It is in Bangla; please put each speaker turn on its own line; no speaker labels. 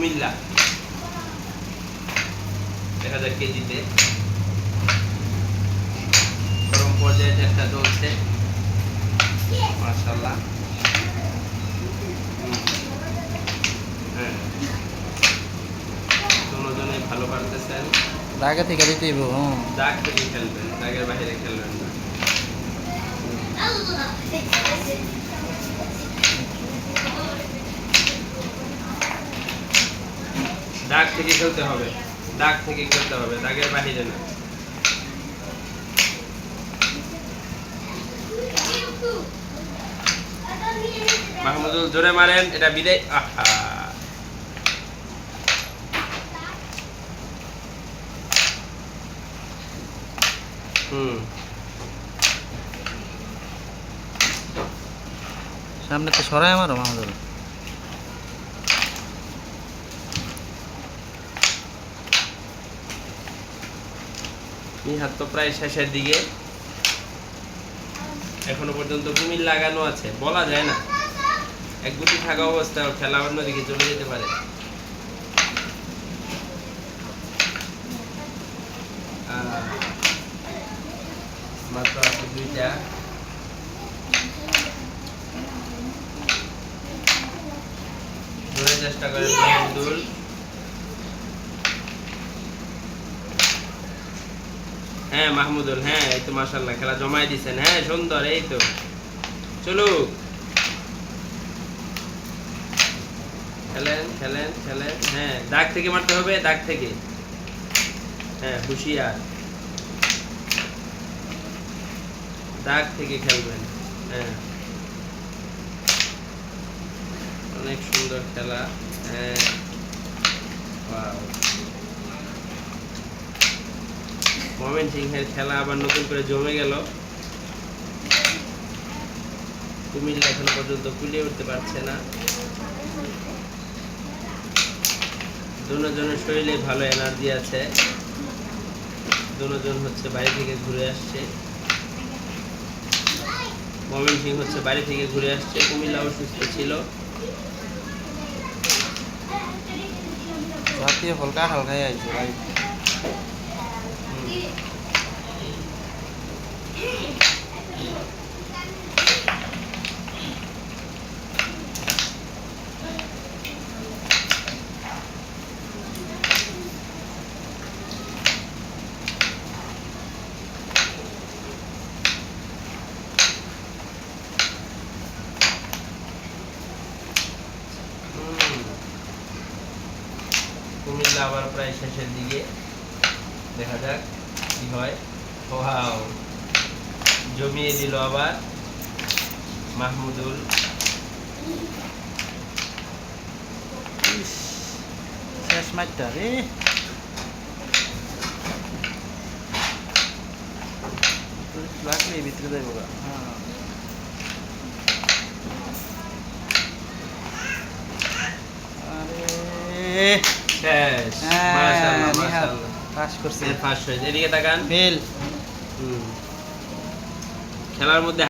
কুমিল্লা। দেখা যাক কেজিতে। গরম পর্যায়ে চেষ্টা চলছে মার্শাল্লাহ হ্যাঁ। ভালো পারতেছেন।
আগে থেকে দিতে হুম।
দাগ থেকে খেলবেন দাগের বাইরে খেলবেন না দাগ থেকে খেলতে হবে। দাগ থেকে খেলতে হবে, দাগের বাহিরে না। মাহমুদুল, জোরে মারেন, এটা বিদায়। আহা।
সামনে তো সরাই আমারও মাহমুদুল।
নিহাত তো প্রায় শেষের দিকে। এখনও পর্যন্ত কুমির লাগানো আছে। বলা যায় না। এক গুটি থাকা অবস্থায় খেলা অন্যদিকে চলে যেতে পারে। মাত্র দুইটা। ধরে চেষ্টা করে মাহমুদুল হ্যাঁ মাহমুদুল হ্যাঁ এই তো মাশাল্লাহ খেলা জমাই দিছেন। হ্যাঁ সুন্দর, এই তো। চলো খেলেন খেলেন খেলেন হ্যাঁ দাগ থেকে মারতে হবে, দাগ থেকে। হ্যাঁ হুশিয়ার। দাগ থেকে খেলবেন হ্যাঁ। অনেক সুন্দর খেলা হ্যাঁ। Wow. সিংহের খেলা আবার নতুন করে জমে গেল। কুমিল্লা এখনও পর্যন্ত কুলিয়ে উঠতে পারছে না। দুজনের শরীরে ভালো এনার্জি আছে। দুজন হচ্ছে বাড়ি থেকে ঘুরে আসছে। মমিন সিং হচ্ছে বাড়ি থেকে ঘুরে আসছে। কুমিল্লা অসুস্থ ছিল।
হালকা হালকাই আইছে ভাই।
কুমিল্লা আবার প্রায় শেষের দিকে দেখা যাক কি হয়। ওয়াও। জমিয়ে দিল আবার মাহমুদুল।
শেষ মাইটটা রে। লাগলে ভিতরে যাইব হ্যাঁ। আরে।
শেষ।
হ্যাঁ, পাস করছে।
পাস হয়েছে। এদিকে তাকান।
ফেল।
হুম। খেলার মধ্যে